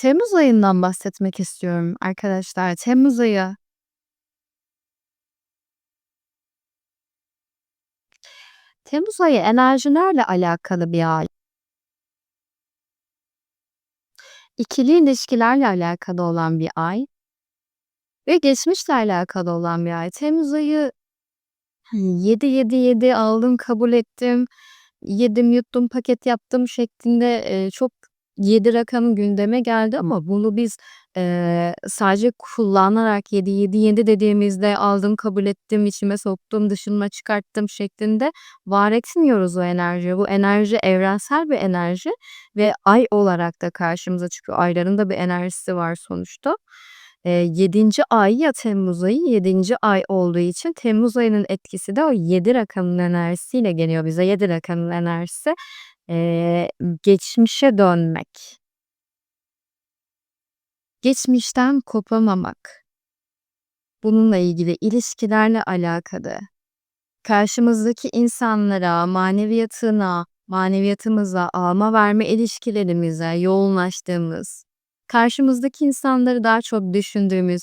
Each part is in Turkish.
Temmuz ayından bahsetmek istiyorum arkadaşlar. Temmuz ayı Temmuz ayı enerjilerle alakalı bir ay. İkili ilişkilerle alakalı olan bir ay ve geçmişle alakalı olan bir ay. Temmuz ayı 7 7 7 aldım, kabul ettim, yedim, yuttum, paket yaptım şeklinde, çok 7 rakamı gündeme geldi ama bunu biz, eee, sadece kullanarak 7 7 7 dediğimizde aldım, kabul ettim, içime soktum, dışıma çıkarttım şeklinde var etmiyoruz o enerjiyi. Bu enerji evrensel bir enerji ve ay olarak da karşımıza çıkıyor. Ayların da bir enerjisi var sonuçta. Eee, 7. ay ya temmuz ayı 7. ay olduğu için temmuz ayının etkisi de o 7 rakamının enerjisiyle geliyor bize. 7 rakamının enerjisi, eee, geçmişe dönmek. Geçmişten kopamamak. Bununla ilgili ilişkilerle alakalı. Karşımızdaki insanlara, maneviyatına, maneviyatımıza, alma verme ilişkilerimize yoğunlaştığımız, karşımızdaki insanları daha çok düşündüğümüz,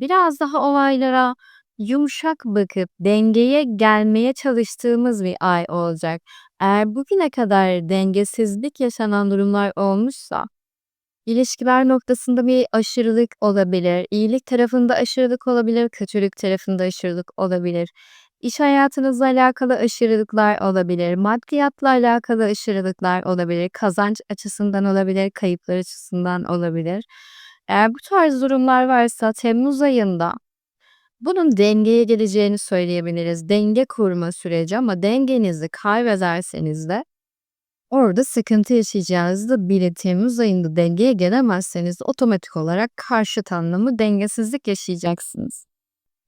biraz daha olaylara yumuşak bakıp dengeye gelmeye çalıştığımız bir ay olacak. Eğer bugüne kadar dengesizlik yaşanan durumlar olmuşsa, ilişkiler noktasında bir aşırılık olabilir, iyilik tarafında aşırılık olabilir, kötülük tarafında aşırılık olabilir. İş hayatınızla alakalı aşırılıklar olabilir, maddiyatla alakalı aşırılıklar olabilir, kazanç açısından olabilir, kayıplar açısından olabilir. Eğer bu tarz durumlar varsa temmuz ayında bunun dengeye geleceğini söyleyebiliriz. Denge kurma süreci ama dengenizi kaybederseniz de orada sıkıntı yaşayacağınızı da belirteyim. Temmuz ayında dengeye gelemezseniz otomatik olarak karşıt anlamı dengesizlik yaşayacaksınız.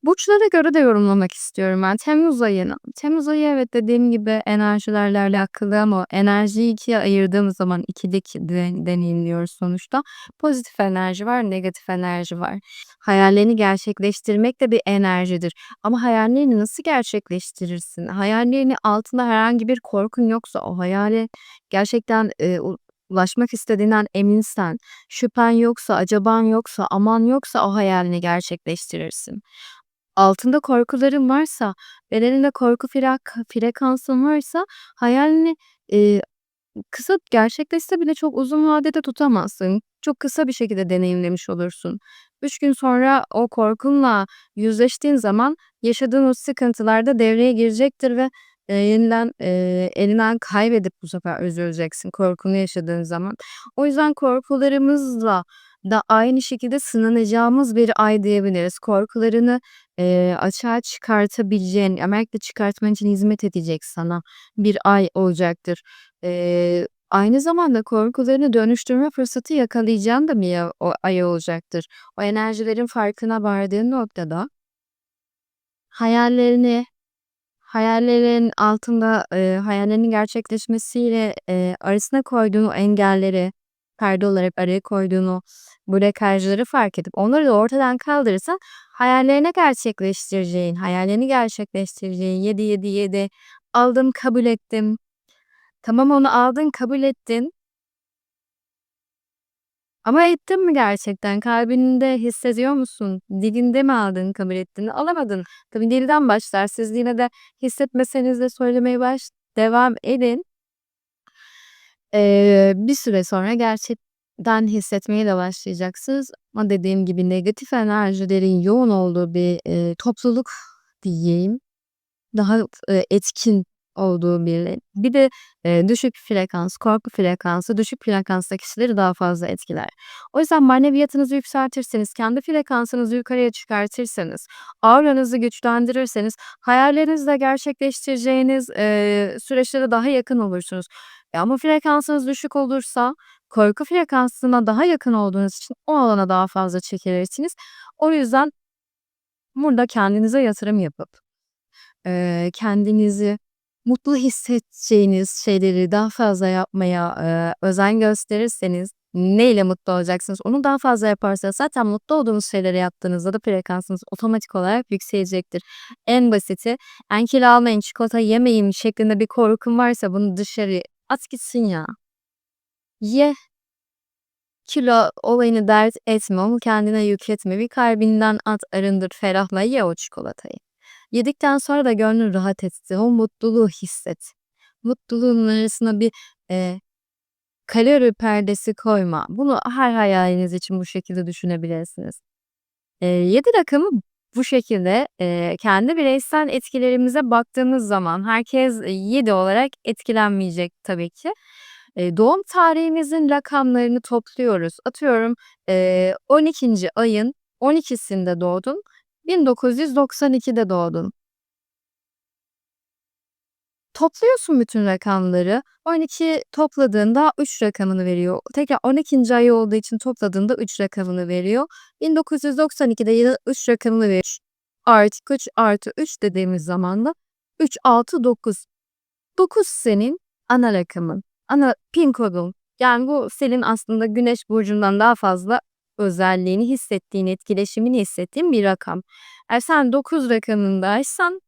Burçlara göre de yorumlamak istiyorum ben temmuz ayını. Temmuz ayı evet dediğim gibi enerjilerle alakalı ama enerjiyi ikiye ayırdığımız zaman ikilik de deneyimliyoruz sonuçta. Pozitif enerji var, negatif enerji var. Hayallerini gerçekleştirmek de bir enerjidir. Ama hayallerini nasıl gerçekleştirirsin? Hayallerini altında herhangi bir korkun yoksa o hayale gerçekten, u ulaşmak istediğinden eminsen, şüphen yoksa, acaban yoksa, aman yoksa o hayalini gerçekleştirirsin. Altında korkuların varsa, bedeninde korku frak frekansın varsa hayalini, eee, kısa gerçekleşse bile çok uzun vadede tutamazsın. Çok kısa bir şekilde deneyimlemiş olursun. 3 gün sonra o korkunla yüzleştiğin zaman yaşadığın o sıkıntılar da devreye girecektir ve, eee, yeniden, eee, elinden kaybedip bu sefer üzüleceksin korkunu yaşadığın zaman. O yüzden korkularımızla da aynı şekilde sınanacağımız bir ay diyebiliriz. Korkularını, eee, açığa çıkartabileceğin, özellikle çıkartman için hizmet edecek sana bir ay olacaktır. Eee, aynı zamanda korkularını dönüştürme fırsatı yakalayacağın da bir ya o ay olacaktır. O enerjilerin farkına vardığın noktada hayallerini, hayallerin altında, eee, hayallerinin gerçekleşmesiyle, eee, arasına koyduğun engelleri, perde olarak araya koyduğun o blokajları fark edip onları da ortadan kaldırırsan hayallerini gerçekleştireceğin, hayallerini gerçekleştireceğin 7 7 7 aldım, kabul ettim. Tamam onu aldın, kabul ettin. Ama ettin mi gerçekten? Kalbinde hissediyor musun? Dilinde mi aldın, kabul ettin? Alamadın. Tabii dilden başlar. Siz yine de hissetmeseniz de söylemeye baş devam edin. Eee, bir süre sonra gerçekten hissetmeye de başlayacaksınız ama dediğim gibi negatif enerjilerin yoğun olduğu bir, eee, topluluk diyeyim. Daha, eee, etkin olduğu bir bir de, eee, düşük frekans, korku frekansı düşük frekanstaki kişileri daha fazla etkiler. O yüzden maneviyatınızı yükseltirseniz, kendi frekansınızı yukarıya çıkartırsanız, auranızı güçlendirirseniz hayallerinizle gerçekleştireceğiniz, eee, süreçlere daha yakın olursunuz. E, ama frekansınız düşük olursa korku frekansına daha yakın olduğunuz için o alana daha fazla çekilirsiniz. O yüzden burada kendinize yatırım yapıp, eee, kendinizi mutlu hissedeceğiniz şeyleri daha fazla yapmaya, eee, özen gösterirseniz neyle mutlu olacaksınız onu daha fazla yaparsanız zaten mutlu olduğunuz şeyleri yaptığınızda da frekansınız otomatik olarak yükselecektir. En basiti, "Ben kilo almayayım, çikolata yemeyeyim." şeklinde bir korkun varsa bunu dışarı at gitsin ya. Ye. kilo olayını dert etme, onu kendine yükletme. Bir kalbinden at, arındır, ferahla ye o çikolatayı. Yedikten sonra da gönlün rahat etsin. O mutluluğu hisset. Mutluluğun arasına bir e, kalori perdesi koyma. Bunu her hayaliniz için bu şekilde düşünebilirsiniz. E, 7 rakamı bu şekilde e, kendi bireysel etkilerimize baktığımız zaman herkes 7 olarak etkilenmeyecek tabii ki. E, doğum tarihimizin rakamlarını topluyoruz. Atıyorum e, 12. ayın 12'sinde doğdun. 1992'de doğdun. Topluyorsun bütün rakamları. 12 topladığında 3 rakamını veriyor. Tekrar 12. ay olduğu için topladığında 3 rakamını veriyor. 1992'de yine 3 rakamını veriyor. Artı 3 artı 3 dediğimiz zaman da 3, 6, 9. 9 senin ana rakamın. Ana pin kodun. Yani bu senin aslında güneş burcundan daha fazla özelliğini hissettiğin, etkileşimini hissettiğin bir rakam. Eğer sen 9 rakamındaysan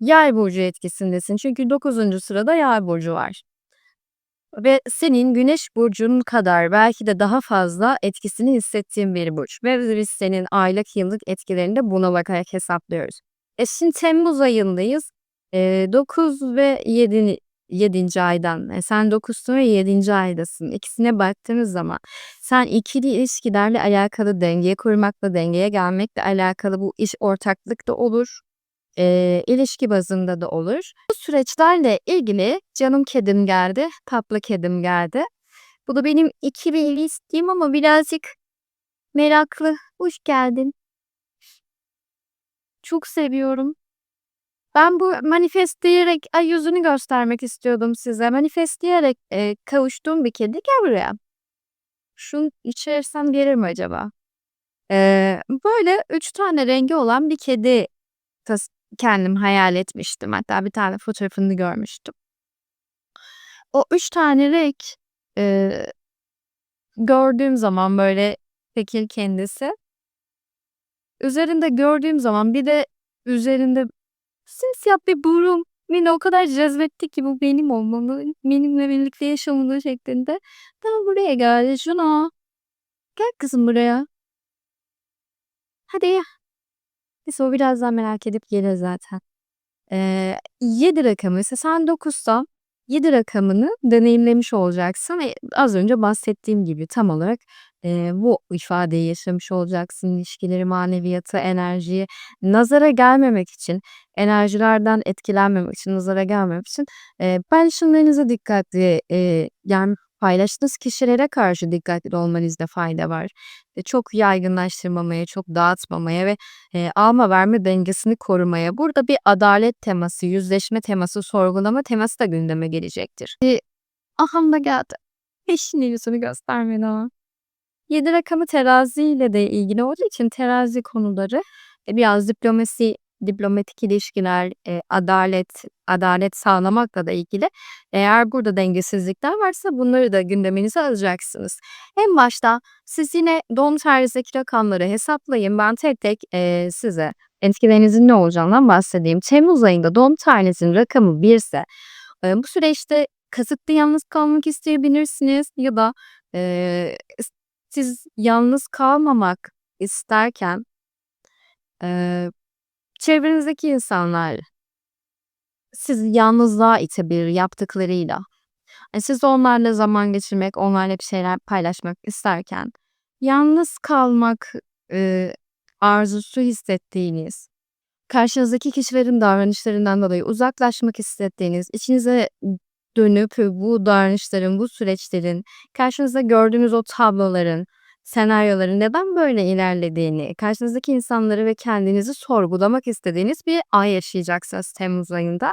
Yay burcu etkisindesin. Çünkü 9. sırada Yay burcu var. Ve senin Güneş burcun kadar belki de daha fazla etkisini hissettiğin bir burç. Ve biz senin aylık yıllık etkilerini de buna bakarak hesaplıyoruz. E şimdi Temmuz ayındayız. E, 9 ve 7. 7. aydan. E sen 9'sun ve 7. aydasın. İkisine baktığımız zaman sen ikili ilişkilerle alakalı dengeye kurmakla, dengeye gelmekle alakalı bu iş ortaklık da olur. E, ilişki bazında da olur. Bu süreçlerle ilgili canım kedim geldi, tatlı kedim geldi. Bu da benim iki bir isteğim ama birazcık meraklı. Hoş geldin. Çok seviyorum. Ben bu manifestleyerek ay yüzünü göstermek istiyordum size. Manifestleyerek e, kavuştuğum bir kedi. Gel buraya. Şunu içersem gelir mi acaba? Ee, böyle üç tane rengi olan bir kedi tas kendim hayal etmiştim. Hatta bir tane fotoğrafını görmüştüm. O üç tane renk e, gördüğüm zaman böyle tekil kendisi. Üzerinde gördüğüm zaman bir de üzerinde simsiyah bir burun beni o kadar cezbetti ki bu benim olmalı, benimle birlikte yaşamalı şeklinde. Tam buraya geldi Juno. Gel kızım buraya. Hadi. Neyse o birazdan merak edip gelir zaten. Ee, 7 rakamı ise sen 9'sa 7 rakamını deneyimlemiş olacaksın ve az önce bahsettiğim gibi tam olarak e, bu ifadeyi yaşamış olacaksın. İlişkileri, maneviyatı, enerjiyi nazara gelmemek için, enerjilerden etkilenmemek için, nazara gelmemek için e, paylaşımlarınıza dikkatli e, yani paylaştığınız kişilere karşı dikkatli olmanızda fayda var. E, çok yaygınlaştırmamaya, çok dağıtmamaya ve e, alma verme dengesini korumaya. Burada bir adalet teması, yüzleşme teması, sorgulama teması da gündeme gelecektir. E, aham da geldi. Eşinin yüzünü göstermedi ama. 7 rakamı terazi ile de ilgili olduğu için terazi konuları e, biraz diplomasi diplomatik ilişkiler, e, adalet adalet sağlamakla da ilgili. Eğer burada dengesizlikler varsa bunları da gündeminize alacaksınız. En başta siz yine doğum tarihinizdeki rakamları hesaplayın. Ben tek tek e, size etkilerinizin ne olacağından bahsedeyim. Temmuz ayında doğum tarihinizin rakamı 1 ise e, bu süreçte kasıtlı yalnız kalmak isteyebilirsiniz ya da e, siz yalnız kalmamak isterken e, Çevrenizdeki insanlar sizi yalnızlığa itebilir yaptıklarıyla. Yani siz onlarla zaman geçirmek, onlarla bir şeyler paylaşmak isterken yalnız kalmak e, arzusu hissettiğiniz, karşınızdaki kişilerin davranışlarından dolayı uzaklaşmak istediğiniz, içinize dönüp bu davranışların, bu süreçlerin, karşınızda gördüğünüz o tabloların, senaryoların neden böyle ilerlediğini, karşınızdaki insanları ve kendinizi sorgulamak istediğiniz bir ay yaşayacaksınız Temmuz ayında.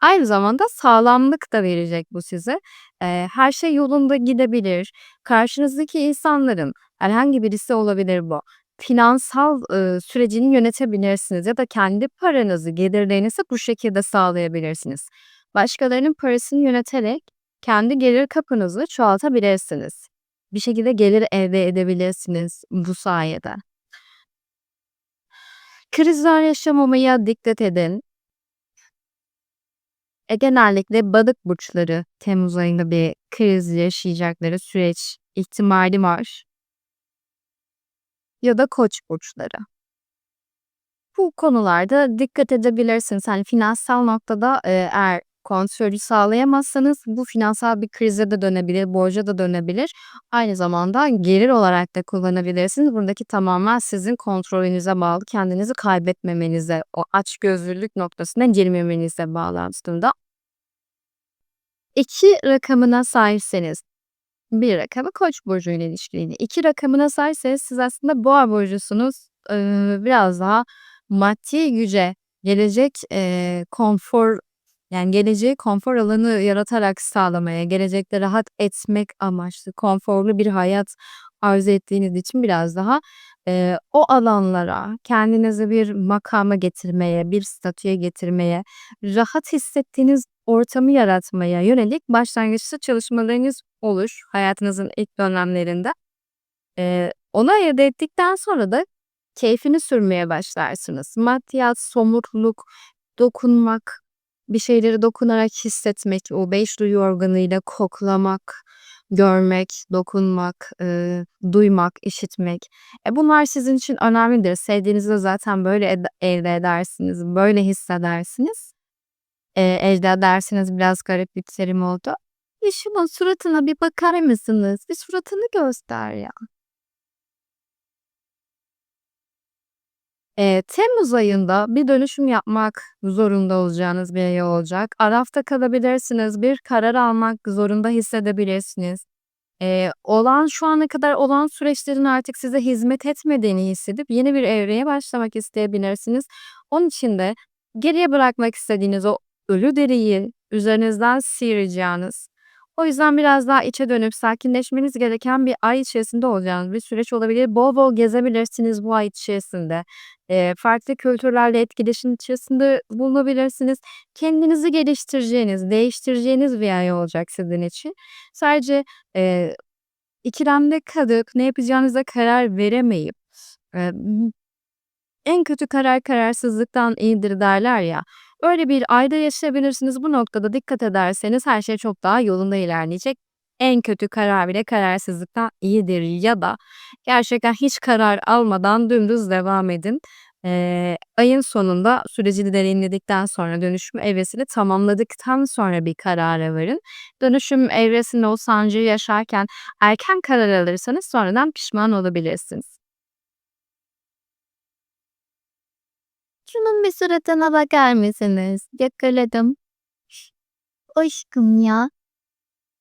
Aynı zamanda sağlamlık da verecek bu size. Eee, her şey yolunda gidebilir. Karşınızdaki insanların herhangi birisi olabilir bu. Finansal, ııı, sürecini yönetebilirsiniz ya da kendi paranızı, gelirlerinizi bu şekilde sağlayabilirsiniz. Başkalarının parasını yöneterek kendi gelir kapınızı çoğaltabilirsiniz bir şekilde gelir elde edebilirsiniz bu sayede. Krizler yaşamamaya dikkat edin. E, genellikle balık burçları Temmuz ayında bir kriz yaşayacakları süreç ihtimali var. ya da Koç burçları. Bu konularda dikkat edebilirsiniz. Hani finansal noktada, eğer kontrolü sağlayamazsanız bu finansal bir krize de dönebilir, borca da dönebilir. Aynı zamanda gelir olarak da kullanabilirsiniz. Buradaki tamamen sizin kontrolünüze bağlı, kendinizi kaybetmemenize, o açgözlülük noktasına girmemenize bağlı aslında. 2 rakamına sahipseniz, 1 rakamı Koç burcuyla ilişkili. 2 rakamına sahipseniz siz aslında Boğa burcusunuz. Biraz daha maddi güce, gelecek, eee, konfor yani geleceği konfor alanı yaratarak sağlamaya, gelecekte rahat etmek amaçlı konforlu bir hayat arzu ettiğiniz için biraz daha, eee, o alanlara kendinizi bir makama getirmeye, bir statüye getirmeye, rahat hissettiğiniz ortamı yaratmaya yönelik başlangıçta çalışmalarınız olur hayatınızın ilk dönemlerinde. Eee, onu elde ettikten sonra da keyfini sürmeye başlarsınız. Maddiyat, somutluk, dokunmak, bir şeyleri dokunarak hissetmek, o 5 duyu organıyla koklamak, görmek, dokunmak, eee, duymak, işitmek. E, bunlar sizin için önemlidir. Sevdiğinizde zaten böyle ede elde edersiniz, böyle hissedersiniz. Eee, elde edersiniz biraz garip bir terim oldu. "Ya, şunun suratına bir bakar mısınız? Bir suratını göster ya." Eee, temmuz ayında bir dönüşüm yapmak zorunda olacağınız bir ay olacak. Arafta kalabilirsiniz, bir karar almak zorunda hissedebilirsiniz. Eee, olan şu ana kadar olan süreçlerin artık size hizmet etmediğini hissedip yeni bir evreye başlamak isteyebilirsiniz. Onun için de geriye bırakmak istediğiniz o ölü deriyi üzerinizden sıyıracağınız, o yüzden biraz daha içe dönüp sakinleşmeniz gereken bir ay içerisinde olacağınız bir süreç olabilir. Bol bol gezebilirsiniz bu ay içerisinde. Eee, farklı kültürlerle etkileşim içerisinde bulunabilirsiniz. Kendinizi geliştireceğiniz, değiştireceğiniz bir ay olacak sizin için. Sadece, eee, ikilemde kalıp ne yapacağınıza karar veremeyip, eee, en kötü karar kararsızlıktan iyidir derler ya. Öyle bir ayda yaşayabilirsiniz. Bu noktada dikkat ederseniz her şey çok daha yolunda ilerleyecek. En kötü karar bile kararsızlıktan iyidir ya da gerçekten hiç karar almadan dümdüz devam edin. Eee, ayın sonunda süreci deneyimledikten sonra dönüşüm evresini tamamladıktan sonra bir karara varın. Dönüşüm evresinde o sancıyı yaşarken erken karar alırsanız sonradan pişman olabilirsiniz. Şunun bir suratına bakar mısınız? Yakaladım. Aşkım ya.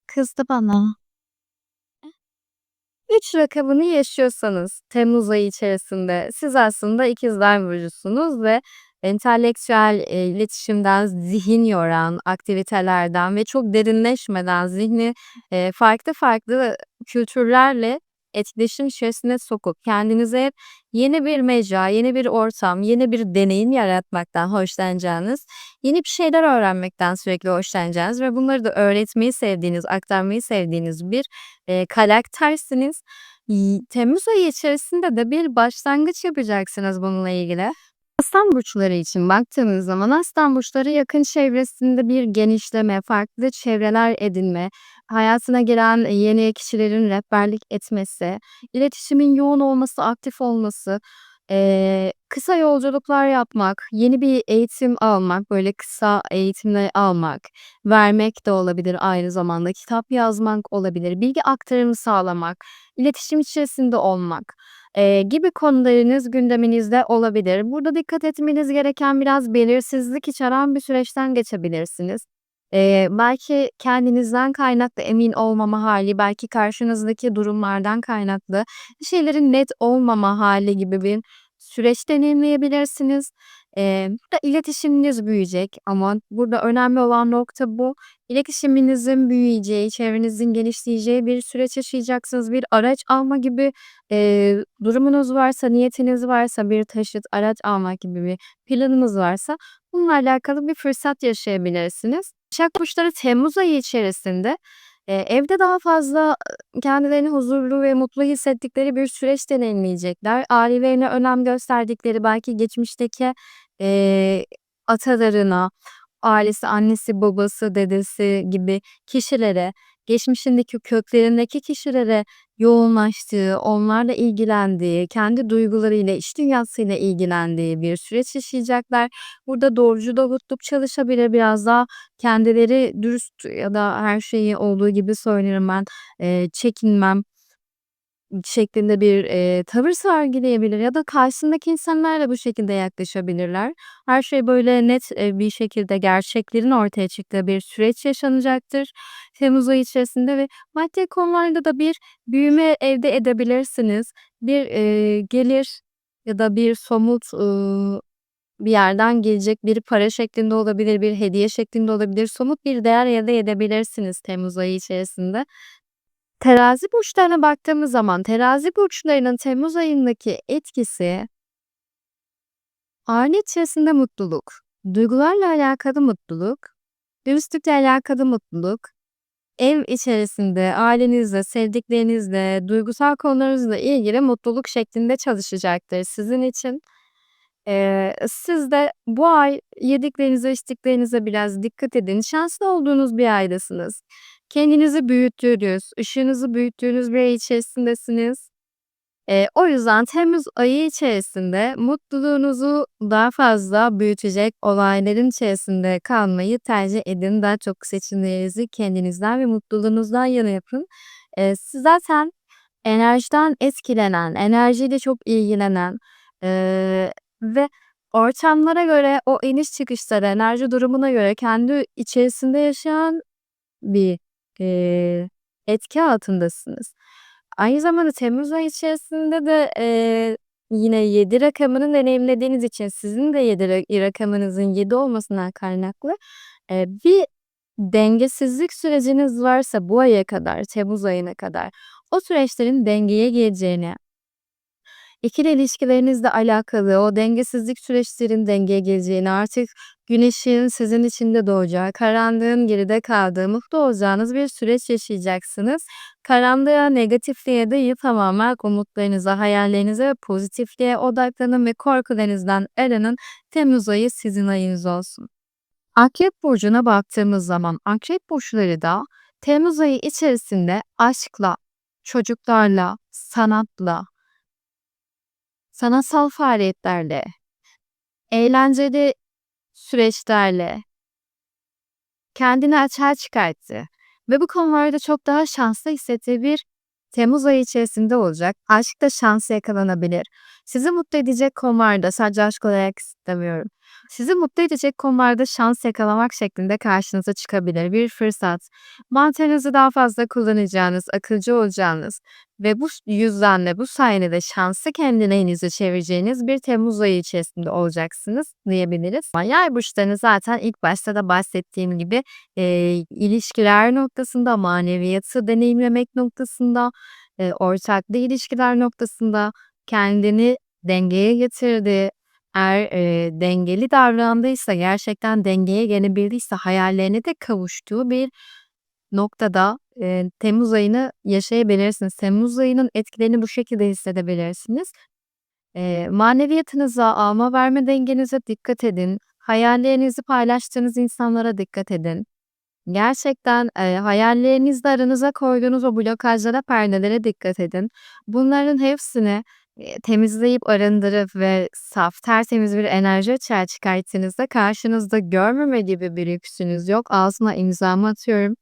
Kızdı bana. 3 rakamını yaşıyorsanız temmuz ayı içerisinde siz aslında ikizler burcusunuz ve entelektüel, eee, iletişimden, zihin yoran aktivitelerden ve çok derinleşmeden zihni, eee, farklı farklı kültürlerle etkileşim içerisine sokup kendinize hep yeni bir mecra, yeni bir ortam, yeni bir deneyim yaratmaktan hoşlanacağınız, yeni bir şeyler öğrenmekten sürekli hoşlanacağınız ve bunları da öğretmeyi sevdiğiniz, aktarmayı sevdiğiniz bir, eee, karaktersiniz. Temmuz ayı içerisinde de bir başlangıç yapacaksınız bununla ilgili. Aslan burçları için baktığımız zaman aslan burçları yakın çevresinde bir genişleme, farklı çevreler edinme, hayatına giren yeni kişilerin rehberlik etmesi, iletişimin yoğun olması, aktif olması, eee, kısa yolculuklar yapmak, yeni bir eğitim almak, böyle kısa eğitimler almak, vermek de olabilir aynı zamanda, kitap yazmak olabilir, bilgi aktarımı sağlamak, iletişim içerisinde olmak, eee, gibi konularınız gündeminizde olabilir. Burada dikkat etmeniz gereken biraz belirsizlik içeren bir süreçten geçebilirsiniz. Eee, belki kendinizden kaynaklı emin olmama hâli, belki karşınızdaki durumlardan kaynaklı şeylerin net olmama hâli gibi bir süreç deneyimleyebilirsiniz. Eee, burada iletişiminiz büyüyecek ama burada önemli olan nokta bu. İletişiminizin büyüyeceği, çevrenizin genişleyeceği bir süreç yaşayacaksınız. Bir araç alma gibi, eee, durumunuz varsa, niyetiniz varsa, bir taşıt, araç almak gibi bir planınız varsa bununla alakalı bir fırsat yaşayabilirsiniz. Başak burçları temmuz ayı içerisinde, eee, evde daha fazla, kendilerini huzurlu ve mutlu hissettikleri bir süreç deneyimleyecekler. Ailelerine önem gösterdikleri, belki geçmişteki, eee, atalarına, ailesi, annesi, babası, dedesi gibi kişilere, geçmişindeki köklerindeki kişilere yoğunlaştığı, onlarla ilgilendiği, kendi duygularıyla, iç dünyasıyla ilgilendiği bir süreç yaşayacaklar. Burada doğrucu Davutluk çalışabilir. Biraz daha kendileri dürüst ya da her şeyi olduğu gibi söylerim ben, eee, çekinmem şeklinde bir, eee, tavır sergileyebilir ya da karşısındaki insanlar da bu şekilde yaklaşabilirler. Her şey böyle net, eee, bir şekilde gerçeklerin ortaya çıktığı bir süreç yaşanacaktır temmuz ayı içerisinde ve maddi konularda da bir büyüme elde edebilirsiniz. Bir, eee, gelir ya da bir somut, ııı, bir yerden gelecek bir para şeklinde olabilir, bir hediye şeklinde olabilir. Somut bir değer elde edebilirsiniz temmuz ayı içerisinde. Terazi burçlarına baktığımız zaman terazi burçlarının temmuz ayındaki etkisi aile içerisinde mutluluk, duygularla alakalı mutluluk, dürüstlükle alakalı mutluluk, ev içerisinde ailenizle, sevdiklerinizle, duygusal konularınızla ilgili mutluluk şeklinde çalışacaktır sizin için. Eee, siz de bu ay yediklerinize, içtiklerinize biraz dikkat edin. Şanslı olduğunuz bir aydasınız. Kendinizi büyüttüğünüz, ışığınızı büyüttüğünüz bir ay içerisindesiniz. Eee, o yüzden temmuz ayı içerisinde mutluluğunuzu daha fazla büyütecek olayların içerisinde kalmayı tercih edin. Daha çok seçimlerinizi kendinizden ve mutluluğunuzdan yana yapın. Eee, siz zaten enerjiden etkilenen, enerjiyle çok ilgilenen, eee, ve ortamlara göre, o iniş çıkışlara, enerji durumuna göre kendi içerisinde yaşayan bir, eee, etki altındasınız. Aynı zamanda temmuz ayı içerisinde de, eee, yine 7 rakamını deneyimlediğiniz için sizin de 7 ra rakamınızın 7 olmasından kaynaklı, eee, bir dengesizlik süreciniz varsa bu aya kadar, temmuz ayına kadar o süreçlerin dengeye geleceğini İkili ilişkilerinizle alakalı o dengesizlik süreçlerin dengeye geleceğini, artık güneşin sizin içinde doğacağı, karanlığın geride kaldığı, mutlu olacağınız bir süreç yaşayacaksınız. Karanlığa, negatifliğe değil tamamen umutlarınıza, hayallerinize ve pozitifliğe odaklanın ve korkularınızdan arının. Temmuz ayı sizin ayınız olsun. Akrep burcuna baktığımız zaman akrep burçları da Temmuz ayı içerisinde aşkla, çocuklarla, sanatla, sanatsal faaliyetlerle, eğlenceli süreçlerle kendini açığa çıkarttı ve bu konularda çok daha şanslı hissettiği bir temmuz ayı içerisinde olacak. Aşkta şansı yakalanabilir. Sizi mutlu edecek konularda sadece aşk olarak istemiyorum. Sizi mutlu edecek konularda şans yakalamak şeklinde karşınıza çıkabilir bir fırsat. Mantığınızı daha fazla kullanacağınız, akılcı olacağınız ve bu yüzden de bu sayede şansı kendi lehinize çevireceğiniz bir Temmuz ayı içerisinde olacaksınız diyebiliriz. Yay burçlarını zaten ilk başta da bahsettiğim gibi e, ilişkiler noktasında, maneviyatı deneyimlemek noktasında, e, ortaklı ilişkiler noktasında kendini dengeye getirdi. Eğer, eee, dengeli davrandıysa, gerçekten dengeye gelebildiyse hayallerine de kavuştuğu bir noktada, eee, temmuz ayını yaşayabilirsiniz. Temmuz ayının etkilerini bu şekilde hissedebilirsiniz. Eee, maneviyatınıza, alma verme dengenize dikkat edin. Hayallerinizi paylaştığınız insanlara dikkat edin. Gerçekten, eee, hayallerinizle aranıza koyduğunuz o blokajlara, perdelere dikkat edin. Bunların hepsini, temizleyip arındırıp ve saf, tertemiz bir enerji açığa çıkarttığınızda karşınızda görmeme gibi bir lüksünüz yok. Altına imzamı atıyorum.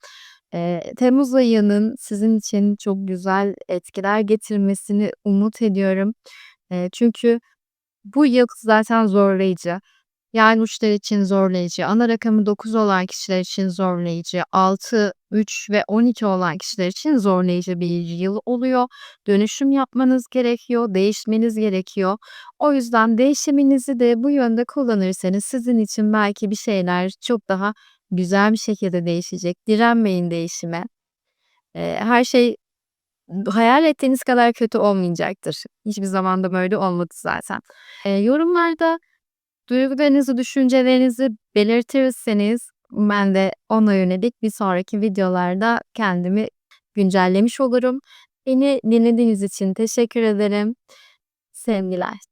Eee, temmuz ayının sizin için çok güzel etkiler getirmesini umut ediyorum. Eee, çünkü bu yıl zaten zorlayıcı. Yay burçlar için zorlayıcı, ana rakamı 9 olan kişiler için zorlayıcı, 6, 3 ve 12 olan kişiler için zorlayıcı bir yıl oluyor. Dönüşüm yapmanız gerekiyor, değişmeniz gerekiyor. O yüzden değişiminizi de bu yönde kullanırsanız sizin için belki bir şeyler çok daha güzel bir şekilde değişecek. Direnmeyin değişime. Her şey hayal ettiğiniz kadar kötü olmayacaktır. Hiçbir zaman da böyle olmadı zaten. Eee, yorumlarda duygularınızı, düşüncelerinizi belirtirseniz ben de ona yönelik bir sonraki videolarda kendimi güncellemiş olurum. Beni dinlediğiniz için teşekkür ederim. Sevgiler.